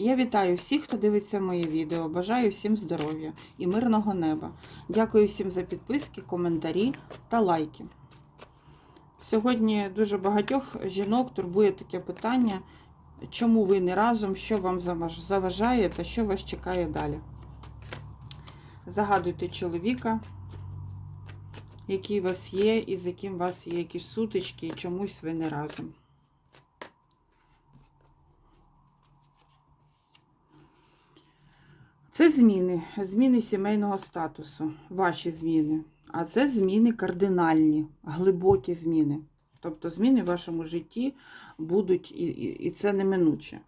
Я вітаю всіх, хто дивиться моє відео. Бажаю всім здоров'я і мирного неба. Дякую всім за підписки, коментарі та лайки. Сьогодні дуже багатьох жінок турбує таке питання, чому ви не разом, що вам заваж- заважає та що вас чекає далі. Загадуйте чоловіка, який у вас є, і з яким у вас є якісь сутички, і чомусь ви не разом. Це зміни, зміни сімейного статусу, ваші зміни. А це зміни кардинальні, глибокі зміни. Тобто зміни в вашому житті будуть, і, і, і це неминуче.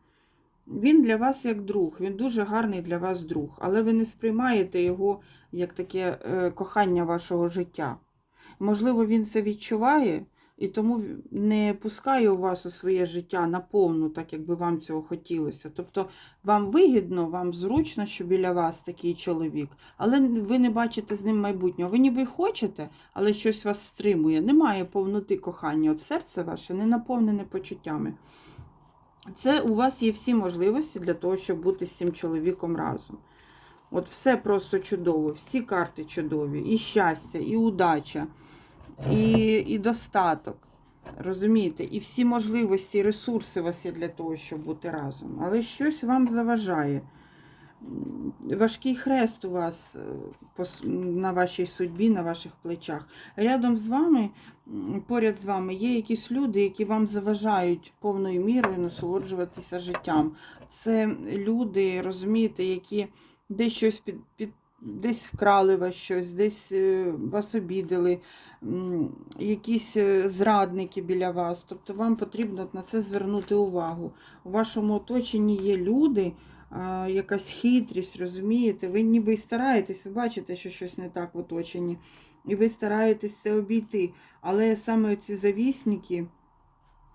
Він для вас як друг, він дуже гарний для вас друг, але ви не сприймаєте його як таке е, кохання вашого життя. Можливо, він це відчуває і тому не пускає у вас у своє життя наповну, так як би вам цього хотілося. Тобто вам вигідно, вам зручно, що біля вас такий чоловік, але ви не бачите з ним майбутнього. Ви ніби хочете, але щось вас стримує. Немає повноти кохання. От серце ваше не наповнене почуттями. Це у вас є всі можливості для того, щоб бути з цим чоловіком разом. От все просто чудово, всі карти чудові, і щастя, і удача, і, і достаток. Розумієте? І всі можливості, і ресурси у вас є для того, щоб бути разом. Але щось вам заважає. Важкий хрест у вас е, на вашій судьбі, на ваших плечах. Рядом з вами, поряд з вами, є якісь люди, які вам заважають повною мірою насолоджуватися життям. Це люди, розумієте, які десь щось під, під десь вкрали вас щось, десь е, вас обідали, якісь е, зрадники біля вас. Тобто вам потрібно на це звернути увагу. У вашому оточенні є люди, якась хитрість, розумієте? Ви ніби стараєтесь, ви бачите, що щось не так в оточенні, і ви стараєтесь це обійти. Але саме ці завісники.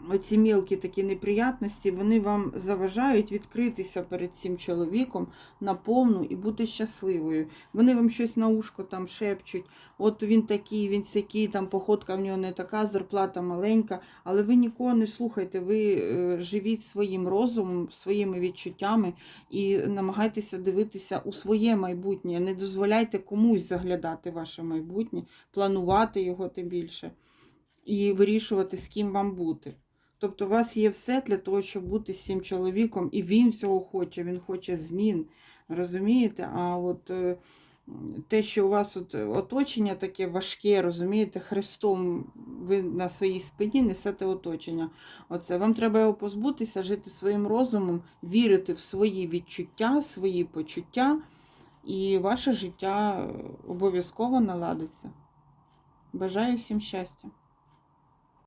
Оці мілкі такі неприятності, вони вам заважають відкритися перед цим чоловіком наповну і бути щасливою. Вони вам щось на ушко там шепчуть, от він такий, він сякий, там походка в нього не така, зарплата маленька. Але ви нікого не слухайте, ви е, живіть своїм розумом, своїми відчуттями і намагайтеся дивитися у своє майбутнє. Не дозволяйте комусь заглядати ваше майбутнє, планувати його тим більше і вирішувати, з ким вам бути. Тобто у вас є все для того, щоб бути з цим чоловіком, і він всього хоче, він хоче змін. Розумієте? А от е, те, що у вас от оточення таке важке, розумієте, хрестом ви на своїй спині несете оточення. Оце вам треба його позбутися, жити своїм розумом, вірити в свої відчуття, свої почуття, і ваше життя е, обов'язково наладиться. Бажаю всім щастя!